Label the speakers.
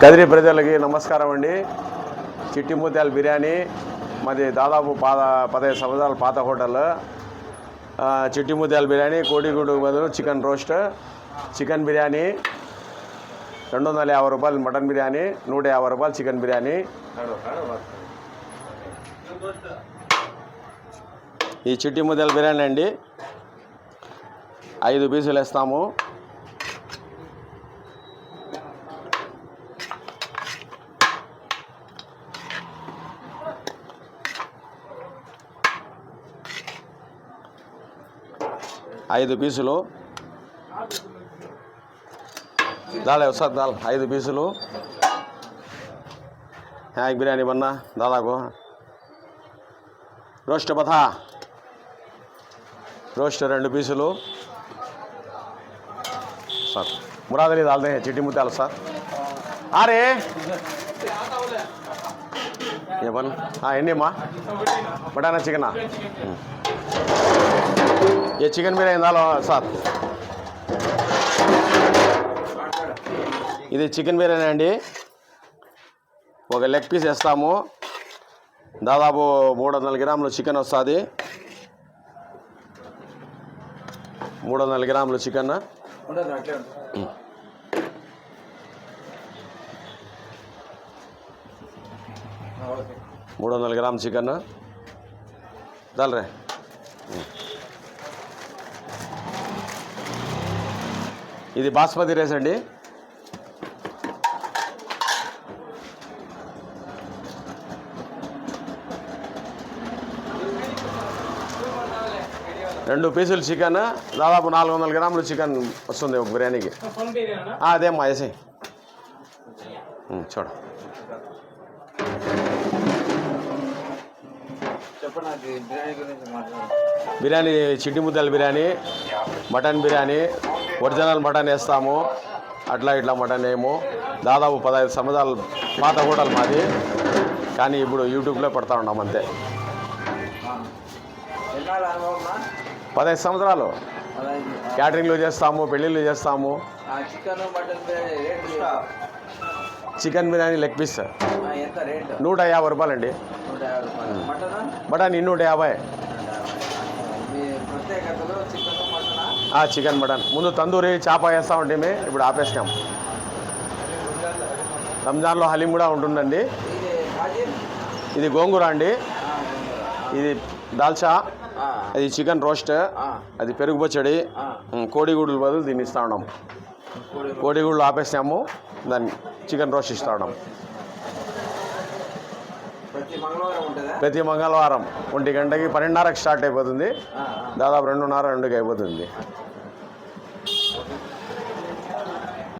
Speaker 1: కదిరి ప్రజలకి నమస్కారం అండి. చిట్టి ముత్యాల బిర్యానీ మాది దాదాపు పాత పదహైదు సంవత్సరాల పాత హోటల్. చిట్టి ముత్యాల బిర్యానీ కోడిగుడు బదులు చికెన్ రోస్ట్. చికెన్ బిర్యానీ రెండు వందల యాభై రూపాయలు మటన్ బిర్యానీ నూట యాభై రూపాయలు చికెన్ బిర్యానీ. ఈ చిట్టి ముద్దల బిర్యానీ అండి ఐదు పీసులు వేస్తాము. ఐదు పీసులు. దాలే సార్ దాల్. ఐదు పీసులు. హ్యాగ్ బిర్యానీ బన్నా దాదాకు రోస్ట్ బథా రోస్ట్ రెండు పీసులు. సార్ మురాదలి దాల్దే చిట్టి ముత్యాలు సార్. అరే ఏమన్నా ఎన్ని ఎన్నీమ్మా బటానా చికెనా? ఏ చికెన్ బిర్యానీ దాలో సార్? ఇది చికెన్ బిర్యానీ అండి. ఒక లెగ్ పీస్ వేస్తాము. దాదాపు మూడు వందల గ్రాములు చికెన్ వస్తుంది. మూడు వందల గ్రాములు చికెన్. మూడు వందల గ్రాములు చికెన్. చాలరే ఇది బాస్మతి రైస్ అండి. రెండు పీసులు చికెన్ దాదాపు నాలుగు వందల గ్రాములు చికెన్ వస్తుంది ఒక బిర్యానీకి. అదేమ్మా వేసి చూడ.
Speaker 2: బిర్యానీ
Speaker 1: బిర్యానీ చిట్టి ముద్దల biryani mutton biryani original mutton వేస్తాము అట్లా ఇట్లా మటన్ వేయము. దాదాపు పదహైదు సంవత్సరాలు పాత హోటల్ మాది. కానీ ఇప్పుడు యూట్యూబ్లో పెడతా ఉన్నాం అంతే. పదహైదు సంవత్సరాలు. క్యాటరింగ్లు చేస్తాము పెళ్ళిళ్ళు చేస్తాము.
Speaker 2: Chicken biryani
Speaker 1: leg piece. నూట యాభై రూపాయలండి.
Speaker 2: రూపాయలు. మటన్
Speaker 1: మటన్ నూట యాభై.
Speaker 2: చికెన్ మటన్
Speaker 1: ఆ, చికెన్ మటన్. ముందు తందూరి చేప వేస్తూ ఉంటే ఇప్పుడు ఆపేసినాం. రంజాన్లో హలీం కూడా ఉంటుందండి.
Speaker 2: ఇది
Speaker 1: ఇది గోంగూర అండి. ఇది దాల్చా అది చికెన్ రోస్ట్ అది పెరుగు పచ్చడి కోడిగుడ్లు బదులు దీన్ని ఇస్తా ఉన్నాం. కోడిగుడ్లు ఆపేసాము దాన్ని చికెన్ రోస్ట్ ఇస్తా ఉన్నాం.
Speaker 2: ప్రతి మంగళవారం
Speaker 1: ఒంటి గంటకి పన్నెండున్నరకు స్టార్ట్ అయిపోతుంది. దాదాపు రెండున్నర రెండుకి అయిపోతుంది.